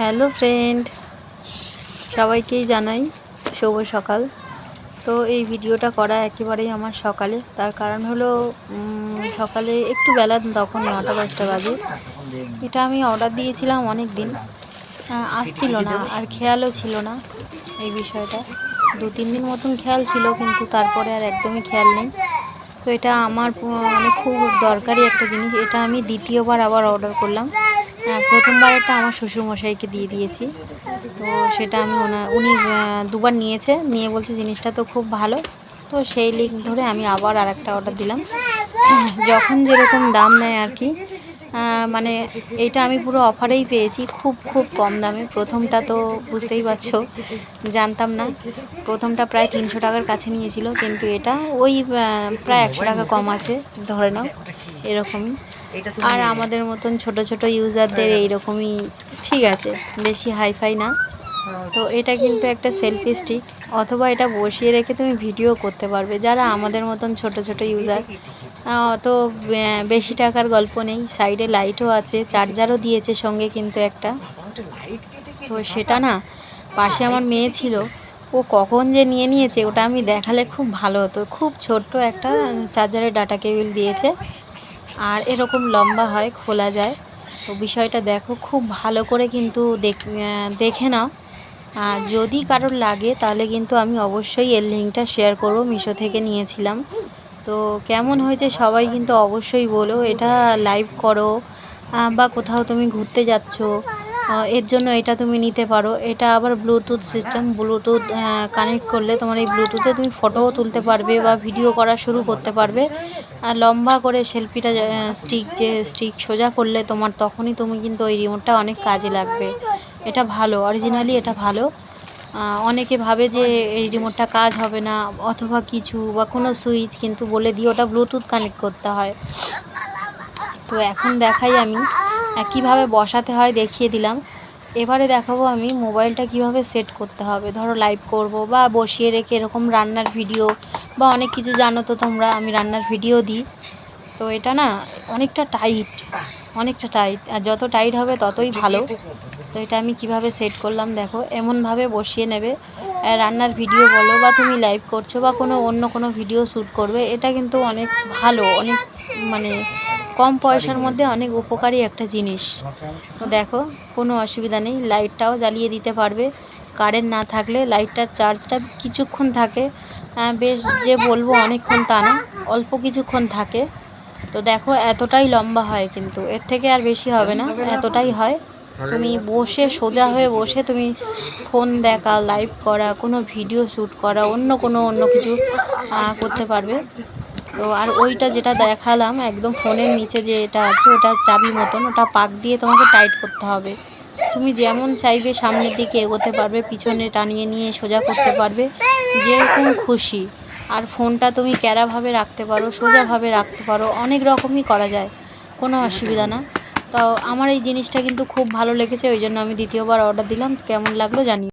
Hello friend সবাইকেই জানাই শুভ সকাল। তো এই ভিডিওটা করা একেবারেই আমার সকালে, তার কারণ হলো সকালে একটু বেলা তখন নটা দশটা বাজে। এটা আমি অর্ডার দিয়েছিলাম অনেক দিন আসছিল না, আর খেয়ালও ছিল না এই বিষয়টা। দু, তিন দিন মতন খেয়াল ছিল, কিন্তু তারপরে আর একদমই খেয়াল নেই। তো এটা আমার মানে খুব দরকারি একটা জিনিস। এটা আমি দ্বিতীয়বার আবার অর্ডার করলাম। প্রথমবার একটা আমার শ্বশুরমশাইকে দিয়ে দিয়েছি। তো সেটা আমি ওনা, উনি দুবার নিয়েছে। নিয়ে বলছে জিনিসটা তো খুব ভালো। তো সেই লিক ধরে আমি আবার আর একটা অর্ডার দিলাম। যখন যেরকম দাম নেয় আর কি মানে এটা আমি পুরো অফারেই পেয়েছি খুব খুব কম দামে। প্রথমটা তো বুঝতেই পারছ, জানতাম না। প্রথমটা প্রায় তিনশো টাকার কাছে নিয়েছিল, কিন্তু এটা ওই প্রায় একশো টাকা কম আছে, ধরে নাও, এরকমই। আর আমাদের মতন ছোট ছোট ইউজারদের এইরকমই ঠিক আছে বেশি হাইফাই না। তো এটা কিন্তু একটা সেলফি স্টিক অথবা এটা বসিয়ে রেখে তুমি ভিডিও করতে পারবে। যারা আমাদের মতন ছোট ছোট ইউজার অত বেশি টাকার গল্প নেই সাইডে লাইটও আছে চার্জারও দিয়েছে সঙ্গে কিন্তু একটা। তো সেটা না পাশে আমার মেয়ে ছিল ও কখন যে নিয়ে নিয়েছে ওটা আমি দেখালে খুব ভালো হতো। খুব ছোট্ট একটা চার্জারের ডাটা কেবিল দিয়েছে আর এরকম লম্বা হয়, খোলা যায়। তো বিষয়টা দেখো, খুব ভালো করে কিন্তু দেখ- নাও। আর যদি কারোর লাগে, তাহলে কিন্তু আমি অবশ্যই এর লিঙ্কটা শেয়ার করব, মিশো থেকে নিয়েছিলাম। তো কেমন হয়েছে সবাই কিন্তু অবশ্যই বলো, এটা লাইভ করো বা কোথাও তুমি ঘুরতে যাচ্ছ। এর জন্য এটা তুমি নিতে পারো। এটা আবার ব্লুটুথ সিস্টেম ব্লুটুথ কানেক্ট করলে তোমার এই ব্লুটুথে তুমি ফটোও তুলতে পারবে বা ভিডিও করা শুরু করতে পারবে। আর লম্বা করে সেলফিটা স্টিক যে স্টিক সোজা করলে তোমার তখনই তুমি কিন্তু ওই রিমোটটা অনেক কাজে লাগবে। এটা ভালো অরিজিনালি এটা ভালো। অনেকে ভাবে যে এই রিমোটটা কাজ হবে না, অথবা কিছু বা কোনো সুইচ কিন্তু বলে দিয়ে ওটা ব্লুটুথ কানেক্ট করতে হয়। তো এখন দেখাই আমি। কীভাবে বসাতে হয়, দেখিয়ে দিলাম। এবারে দেখাবো আমি মোবাইলটা কীভাবে সেট করতে হবে। ধরো লাইভ করব বা বসিয়ে রেখে এরকম রান্নার ভিডিও বা অনেক কিছু জানো তো তোমরা, আমি রান্নার ভিডিও দিই। তো এটা না অনেকটা টাইট অনেকটা টাইট আর যত টাইট হবে ততই ভালো। তো এটা আমি কীভাবে সেট করলাম দেখো, এমনভাবে বসিয়ে নেবে। রান্নার ভিডিও বলো বা তুমি লাইভ করছ বা কোনো অন্য কোনো ভিডিও শ্যুট করবে, এটা কিন্তু অনেক ভালো, অনেক মানে কম পয়সার মধ্যে অনেক উপকারী একটা জিনিস। তো দেখো কোনো অসুবিধা নেই লাইটটাও জ্বালিয়ে দিতে পারবে। কারেন্ট না থাকলে লাইটটার চার্জটা কিছুক্ষণ থাকে। বেশ যে বলব অনেকক্ষণ তা না অল্প কিছুক্ষণ থাকে। তো দেখো এতটাই লম্বা হয় কিন্তু। এর থেকে আর বেশি হবে না এতটাই হয়। তুমি বসে সোজা হয়ে বসে তুমি ফোন দেখা লাইভ করা কোনো ভিডিও শ্যুট করা অন্য কোনো অন্য কিছু করতে পারবে। তো আর ওইটা যেটা দেখালাম, একদম ফোনের নিচে যে এটা আছে, ওটা চাবি মতন, ওটা পাক দিয়ে তোমাকে টাইট করতে হবে। তুমি যেমন চাইবে সামনের দিকে এগোতে পারবে, পিছনে টানিয়ে নিয়ে সোজা করতে পারবে, যেরকম খুশি। আর ফোনটা তুমি ক্যারাভাবে রাখতে পারো, সোজাভাবে রাখতে পারো, অনেক রকমই করা যায়, কোনো অসুবিধা না। তো আমার এই জিনিসটা কিন্তু খুব ভালো লেগেছে, ওই জন্য আমি দ্বিতীয়বার অর্ডার দিলাম, কেমন লাগল জানি